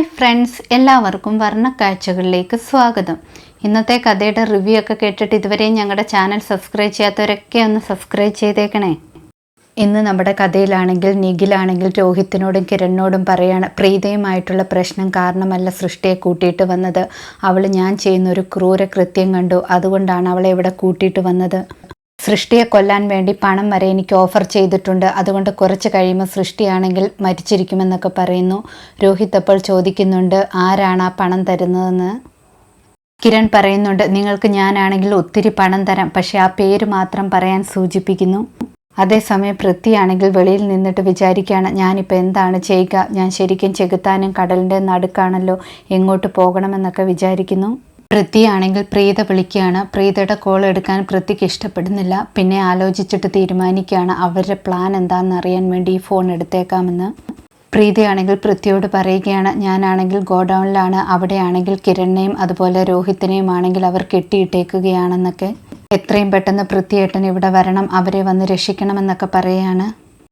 Hi friends എല്ലാവർക്കും വർണക്കാഴ്ചകളിലേക്ക് സ്വാഗതം. ഇന്നത്തെ കഥയുടെ റിവ്യൂ ഒക്കെ കേട്ടിട്ട് ഇതുവരെയും ഞങ്ങളുടെ ചാനൽ സബ്സ്ക്രൈബ് ചെയ്യാത്തവരൊക്കെ ഒന്ന് സബ്സ്ക്രൈബ് ചെയ്തേക്കണേ. ഇന്ന് നമ്മുടെ കഥയിലാണെങ്കിൽ നിഖിലാണെങ്കിൽ രോഹിത്തിനോടും കിരണിനോടും പറയാണ് പ്രീതയുമായിട്ടുള്ള പ്രശ്നം കാരണമല്ല സൃഷ്ടിയെ കൂട്ടിയിട്ട് വന്നത്. അവൾ ഞാൻ ചെയ്യുന്ന ഒരു ക്രൂര കൃത്യം കണ്ടു. അതുകൊണ്ടാണ് അവളെ ഇവിടെ കൂട്ടിയിട്ട് വന്നത്. സൃഷ്ടിയെ കൊല്ലാൻ വേണ്ടി പണം വരെ എനിക്ക് ഓഫർ ചെയ്തിട്ടുണ്ട്. അതുകൊണ്ട് കുറച്ച് കഴിയുമ്പോൾ സൃഷ്ടിയാണെങ്കിൽ മരിച്ചിരിക്കുമെന്നൊക്കെ പറയുന്നു. രോഹിത് അപ്പോൾ ചോദിക്കുന്നുണ്ട് ആരാണ് ആ പണം തരുന്നതെന്ന്? കിരൺ പറയുന്നുണ്ട് നിങ്ങൾക്ക് ഞാനാണെങ്കിൽ ഒത്തിരി പണം തരാം പക്ഷെ ആ പേര് മാത്രം പറയാൻ സൂചിപ്പിക്കുന്നു. അതേസമയം പൃഥ്വിയാണെങ്കിൽ വെളിയിൽ നിന്നിട്ട് വിചാരിക്കുകയാണ് ഞാനിപ്പോൾ എന്താണ് ചെയ്യുക? ഞാൻ ശരിക്കും ചെകുത്താനും കടലിന്റെ നടുക്കാണല്ലോ എങ്ങോട്ട് പോകണമെന്നൊക്കെ വിചാരിക്കുന്നു. പൃഥ്വിയാണെങ്കിൽ പ്രീത വിളിക്കുകയാണ്. പ്രീതയുടെ കോൾ എടുക്കാൻ പ്രതിക്ക് ഇഷ്ടപ്പെടുന്നില്ല. പിന്നെ ആലോചിച്ചിട്ട് തീരുമാനിക്കുകയാണ് അവരുടെ പ്ലാൻ എന്താണെന്ന് അറിയാൻ വേണ്ടി ഈ ഫോൺ എടുത്തേക്കാമെന്ന്. പ്രീതിയാണെങ്കിൽ പൃഥ്വിയോട് പറയുകയാണ്. ഞാനാണെങ്കിൽ ഗോഡൗണിലാണ്. അവിടെയാണെങ്കിൽ കിരണിനെയും അതുപോലെ രോഹിത്തിനെയും ആണെങ്കിൽ അവർ കെട്ടിയിട്ടേക്കുകയാണെന്നൊക്കെ. എത്രയും പെട്ടെന്ന് പൃഥ്വിയേട്ടൻ ഇവിടെ വരണം. അവരെ വന്ന് രക്ഷിക്കണമെന്നൊക്കെ പറയുകയാണ്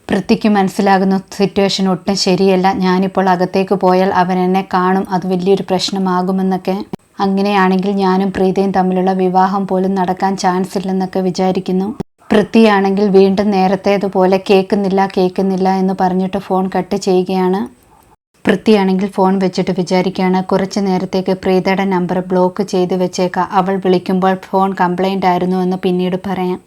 പൃഥ്വിക്ക് മനസ്സിലാകുന്ന സിറ്റുവേഷൻ ഒട്ടും ശരിയല്ല. ഞാനിപ്പോൾ അകത്തേക്ക് പോയാൽ അവൻ എന്നെ കാണും. അത് വലിയൊരു പ്രശ്നമാകുമെന്നൊക്കെ. അങ്ങനെയാണെങ്കിൽ ഞാനും പ്രീതയും തമ്മിലുള്ള വിവാഹം പോലും നടക്കാൻ ചാൻസ് ഇല്ലെന്നൊക്കെ വിചാരിക്കുന്നു. പൃഥ്വിയാണെങ്കിൽ വീണ്ടും നേരത്തേതുപോലെ കേൾക്കുന്നില്ല കേൾക്കുന്നില്ല എന്ന് പറഞ്ഞിട്ട് ഫോൺ കട്ട് ചെയ്യുകയാണ്. പൃഥ്വിയാണെങ്കിൽ ഫോൺ വെച്ചിട്ട് വിചാരിക്കുകയാണ് കുറച്ച് നേരത്തേക്ക് പ്രീതയുടെ നമ്പർ ബ്ലോക്ക് ചെയ്ത് വെച്ചേക്കാം. അവൾ വിളിക്കുമ്പോൾ ഫോൺ കംപ്ലൈന്റ് ആയിരുന്നു എന്ന് പിന്നീട് പറയാം.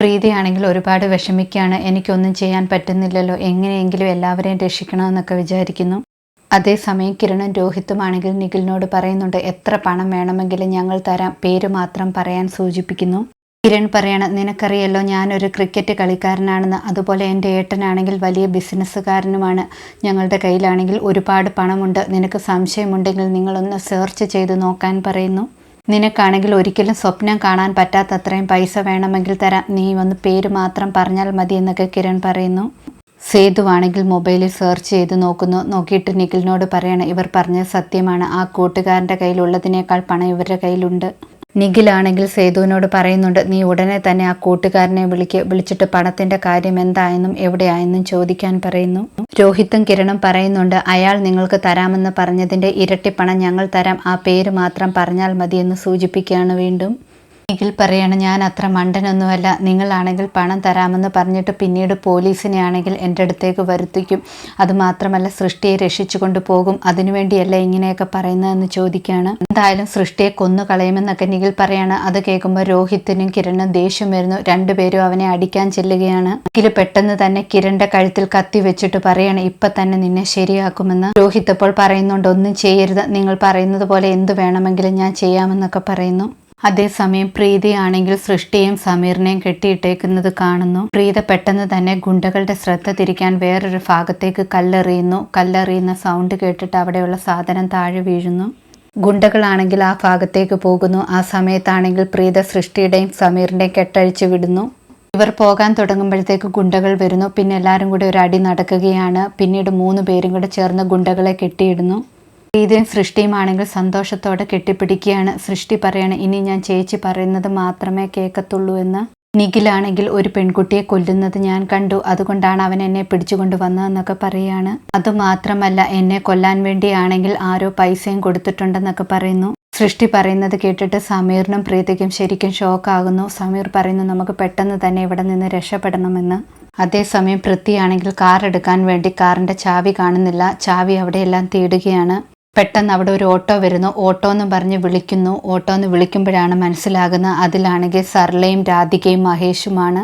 പ്രീതിയാണെങ്കിൽ ഒരുപാട് വിഷമിക്കുകയാണ് എനിക്കൊന്നും ചെയ്യാൻ പറ്റുന്നില്ലല്ലോ എങ്ങനെയെങ്കിലും എല്ലാവരെയും രക്ഷിക്കണമെന്നൊക്കെ വിചാരിക്കുന്നു. അതേസമയം കിരണും രോഹിത്തുമാണെങ്കിൽ നിഖിലിനോട് പറയുന്നുണ്ട് എത്ര പണം വേണമെങ്കിലും ഞങ്ങൾ തരാം. പേര് മാത്രം പറയാൻ സൂചിപ്പിക്കുന്നു. കിരൺ പറയണം നിനക്കറിയല്ലോ ഞാനൊരു ക്രിക്കറ്റ് കളിക്കാരനാണെന്ന്. അതുപോലെ എന്റെ ഏട്ടനാണെങ്കിൽ വലിയ ബിസിനസ്സുകാരനുമാണ്. ഞങ്ങളുടെ കയ്യിലാണെങ്കിൽ ഒരുപാട് പണമുണ്ട്. നിനക്ക് സംശയമുണ്ടെങ്കിൽ നിങ്ങളൊന്ന് സെർച്ച് ചെയ്ത് നോക്കാൻ പറയുന്നു. നിനക്കാണെങ്കിൽ ഒരിക്കലും സ്വപ്നം കാണാൻ പറ്റാത്തത്രയും പൈസ വേണമെങ്കിൽ തരാം. നീ വന്ന് പേര് മാത്രം പറഞ്ഞാൽ മതി എന്നൊക്കെ കിരൺ പറയുന്നു. സേതുവാണെങ്കിൽ മൊബൈലിൽ സെർച്ച് ചെയ്ത് നോക്കുന്നു. നോക്കിയിട്ട് നിഖിലിനോട് പറയണം. ഇവർ പറഞ്ഞ സത്യമാണ്. ആ കൂട്ടുകാരന്റെ കയ്യിലുള്ളതിനേക്കാൾ പണം ഇവരുടെ കയ്യിലുണ്ട്. നിഖിലാണെങ്കിൽ സേതുവിനോട് പറയുന്നുണ്ട് നീ ഉടനെ തന്നെ ആ കൂട്ടുകാരനെ വിളിക്ക്. വിളിച്ചിട്ട് പണത്തിന്റെ കാര്യം എന്തായെന്നും എവിടെയായെന്നും ചോദിക്കാൻ പറയുന്നു. രോഹിത്തും കിരണും പറയുന്നുണ്ട് അയാൾ നിങ്ങൾക്ക് തരാമെന്ന് പറഞ്ഞതിന്റെ ഇരട്ടി പണം ഞങ്ങൾ തരാം. ആ പേര് മാത്രം പറഞ്ഞാൽ മതിയെന്ന് സൂചിപ്പിക്കുകയാണ് വീണ്ടും. നിഖിൽ പറയാണ് ഞാൻ അത്ര മണ്ടനൊന്നുമല്ല. നിങ്ങളാണെങ്കിൽ പണം തരാമെന്ന് പറഞ്ഞിട്ട് പിന്നീട് പോലീസിനെ ആണെങ്കിൽ എന്റെ അടുത്തേക്ക് വരുത്തിക്കും. അതുമാത്രമല്ല സൃഷ്ടിയെ രക്ഷിച്ചു കൊണ്ടുപോകും അതിനുവേണ്ടിയല്ല ഇങ്ങനെയൊക്കെ പറയുന്നതെന്ന് ചോദിക്കുകയാണ് എന്തായാലും സൃഷ്ടിയെ കൊന്നു കളയുമെന്നൊക്കെ നിഖിൽ പറയാണ്. അത് കേൾക്കുമ്പോൾ രോഹിത്തിനും കിരണും ദേഷ്യം വരുന്നു. രണ്ടുപേരും അവനെ അടിക്കാൻ ചെല്ലുകയാണ്. നിഖിൽ പെട്ടെന്ന് തന്നെ കിരണിന്റെ കഴുത്തിൽ കത്തി വെച്ചിട്ട് പറയാണ് ഇപ്പൊ തന്നെ നിന്നെ ശരിയാക്കുമെന്ന്. രോഹിത് ഇപ്പോൾ പറയുന്നുണ്ട് ഒന്നും ചെയ്യരുത്. നിങ്ങൾ പറയുന്നത് പോലെ എന്ത് വേണമെങ്കിലും ഞാൻ ചെയ്യാമെന്നൊക്കെ പറയുന്നു. അതേസമയം പ്രീതിയാണെങ്കിൽ സൃഷ്ടിയും സമീറിനെയും കെട്ടിയിട്ടേക്കുന്നത് കാണുന്നു. പ്രീത പെട്ടെന്ന് തന്നെ ഗുണ്ടകളുടെ ശ്രദ്ധ തിരിക്കാൻ വേറൊരു ഭാഗത്തേക്ക് കല്ലെറിയുന്നു. കല്ലെറിയുന്ന സൗണ്ട് കേട്ടിട്ട് അവിടെയുള്ള സാധനം താഴെ വീഴുന്നു. ഗുണ്ടകളാണെങ്കിൽ ആ ഭാഗത്തേക്ക് പോകുന്നു. ആ സമയത്താണെങ്കിൽ പ്രീത സൃഷ്ടിയുടെയും സമീറിന്റെയും കെട്ടഴിച്ച് വിടുന്നു. ഇവർ പോകാൻ തുടങ്ങുമ്പോഴത്തേക്ക് ഗുണ്ടകൾ വരുന്നു. പിന്നെ എല്ലാവരും കൂടി ഒരു അടി നടക്കുകയാണ്. പിന്നീട് മൂന്ന് പേരും കൂടെ ചേർന്ന് ഗുണ്ടകളെ കെട്ടിയിടുന്നു. പ്രീതിയും സൃഷ്ടിയുമാണെങ്കിൽ സന്തോഷത്തോടെ കെട്ടിപ്പിടിക്കുകയാണ്. സൃഷ്ടി പറയാണ് ഇനി ഞാൻ ചേച്ചി പറയുന്നത് മാത്രമേ കേൾക്കത്തുള്ളൂ എന്ന്. നിഖിലാണെങ്കിൽ ഒരു പെൺകുട്ടിയെ കൊല്ലുന്നത് ഞാൻ കണ്ടു. അതുകൊണ്ടാണ് അവൻ എന്നെ പിടിച്ചുകൊണ്ട് വന്നതെന്നൊക്കെ പറയുകയാണ് അതുമാത്രമല്ല എന്നെ കൊല്ലാൻ വേണ്ടിയാണെങ്കിൽ ആരോ പൈസയും കൊടുത്തിട്ടുണ്ടെന്നൊക്കെ പറയുന്നു. സൃഷ്ടി പറയുന്നത് കേട്ടിട്ട് സമീറിനും പ്രീതിക്കും ശരിക്കും ഷോക്കാകുന്നു. സമീർ പറയുന്നു നമുക്ക് പെട്ടെന്ന് തന്നെ ഇവിടെ നിന്ന് രക്ഷപ്പെടണമെന്ന്. അതേസമയം പൃഥ്വിയാണെങ്കിൽ കാർ എടുക്കാൻ വേണ്ടി കാറിന്റെ ചാവി കാണുന്നില്ല. ചാവി അവിടെയെല്ലാം തേടുകയാണ്. പെട്ടെന്ന് അവിടെ ഒരു ഓട്ടോ വരുന്നു. ഓട്ടോ എന്ന് പറഞ്ഞ് വിളിക്കുന്നു. ഓട്ടോ എന്ന് വിളിക്കുമ്പോഴാണ് മനസ്സിലാകുന്നത് അതിലാണെങ്കിൽ സർലയും രാധികയും മഹേഷുമാണ്.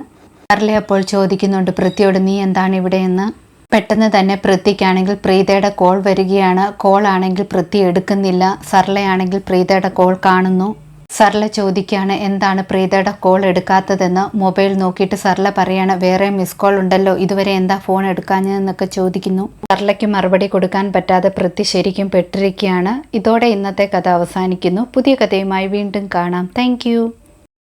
സർല അപ്പോൾ ചോദിക്കുന്നുണ്ട് പൃഥ്വിയോട് നീ എന്താണ് ഇവിടെയെന്ന് പെട്ടെന്ന് തന്നെ പൃഥ്വിക്കാണെങ്കിൽ പ്രീതയുടെ കോൾ വരികയാണ്. കോൾ ആണെങ്കിൽ പൃഥ്വി എടുക്കുന്നില്ല. സർലയാണെങ്കിൽ പ്രീതയുടെ കോൾ കാണുന്നു. സർല ചോദിക്കുകയാണ് എന്താണ് പ്രീതയുടെ കോൾ എടുക്കാത്തതെന്ന് മൊബൈൽ നോക്കിയിട്ട് സർല പറയാണ് വേറെ മിസ് കോൾ ഉണ്ടല്ലോ ഇതുവരെ എന്താ ഫോൺ എടുക്കാഞ്ഞതെന്നൊക്കെ ചോദിക്കുന്നു. സർലയ്ക്ക് മറുപടി കൊടുക്കാൻ പറ്റാതെ പൃഥ്വി ശരിക്കും പെട്ടിരിക്കുകയാണ്. ഇതോടെ ഇന്നത്തെ കഥ അവസാനിക്കുന്നു. പുതിയ കഥയുമായി വീണ്ടും കാണാം. താങ്ക്